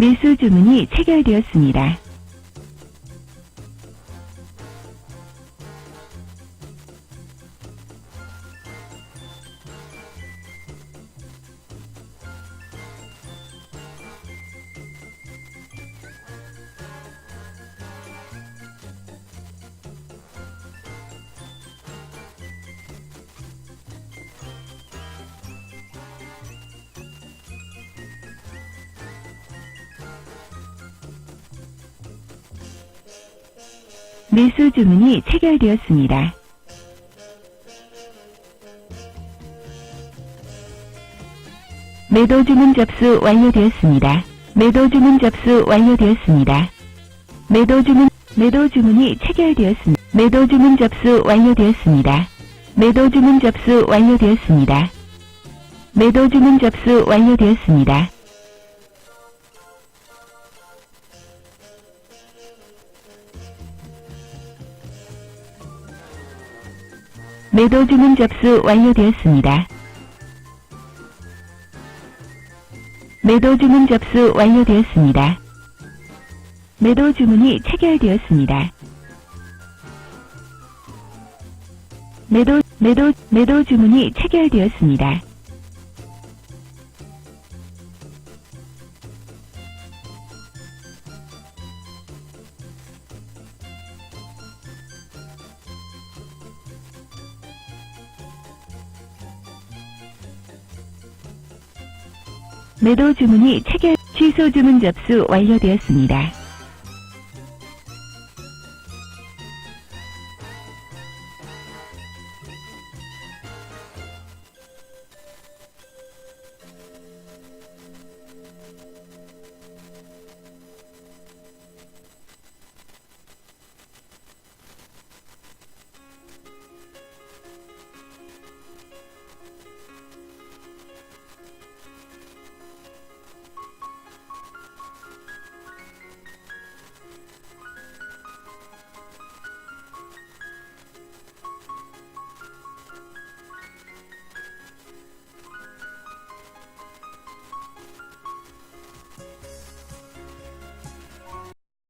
매수 주문이 체결되었습니다. 매수 주문이 체결되었습니다. 매도 주문 접수 완료되었습니다. 매도 주문 접수 완료되었습니다. 매도 주문, 매도 주문이 체결되었습니다. 매도 주문 접수 완료되었습니다. 매도 주문 접수 완료되었습니다. 매도 주문 접수 완료되었습니다. 매도 주문 접수 완료되었습니다. 매도 주문 접수 완료되었습니다. 매도 주문이 체결되었습니다. 매도, 매도, 매도 주문이 체결되었습니다. 매도 주문이 체결, 취소 주문 접수 완료되었습니다.